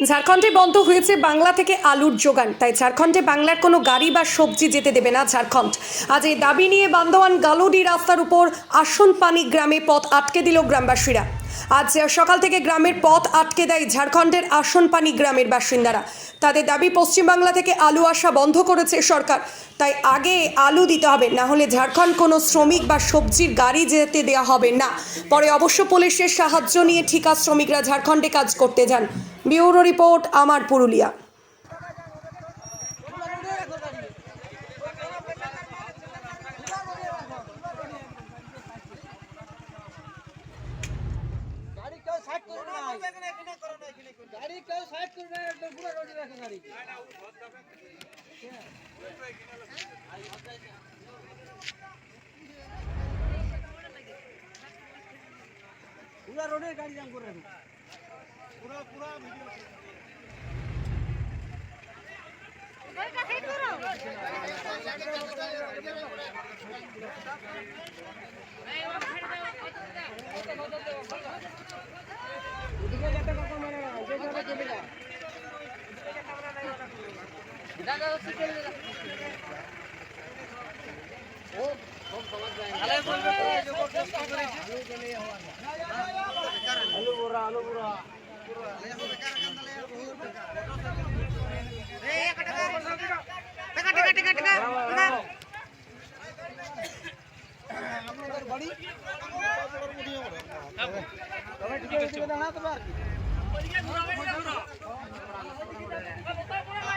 ঝাড়খণ্ডে বন্ধ হয়েছে বাংলা থেকে আলুর যোগান। তাই ঝাড়খণ্ডে বাংলার কোনো গাড়ি বা সবজি যেতে দেবে না ঝাড়খণ্ড। আজ এই দাবি নিয়ে বান্ধবান গালুডি রাস্তার উপর আসন পানি গ্রামে পথ আটকে দিল গ্রামবাসীরা। আজ সকাল থেকে গ্রামের পথ আটকে দেয় ঝাড়খণ্ডের আসনপানি গ্রামের বাসিন্দারা। তাদের দাবি, পশ্চিমবাংলা থেকে আলু আসা বন্ধ করেছে সরকার। তাই আগে আলু দিতে হবে, না হলে ঝাড়খণ্ড কোনো শ্রমিক বা সবজির গাড়ি যেতে দেওয়া হবে না। পরে অবশ্য পুলিশের সাহায্য নিয়ে ঠিকা শ্রমিকরা ঝাড়খণ্ডে কাজ করতে যান। বিউরো রিপোর্ট, আমার পুরুলিয়া গাড়ি কেউ সাইড করবে না গাড়ি কেউ সাইড করবে না একদম পুরো রোডে রাখে গাড়ি। পুরো রোডে গাড়ি জাম করে রাখো। পুরো ঠিক আছে না তোমার হ্যাঁ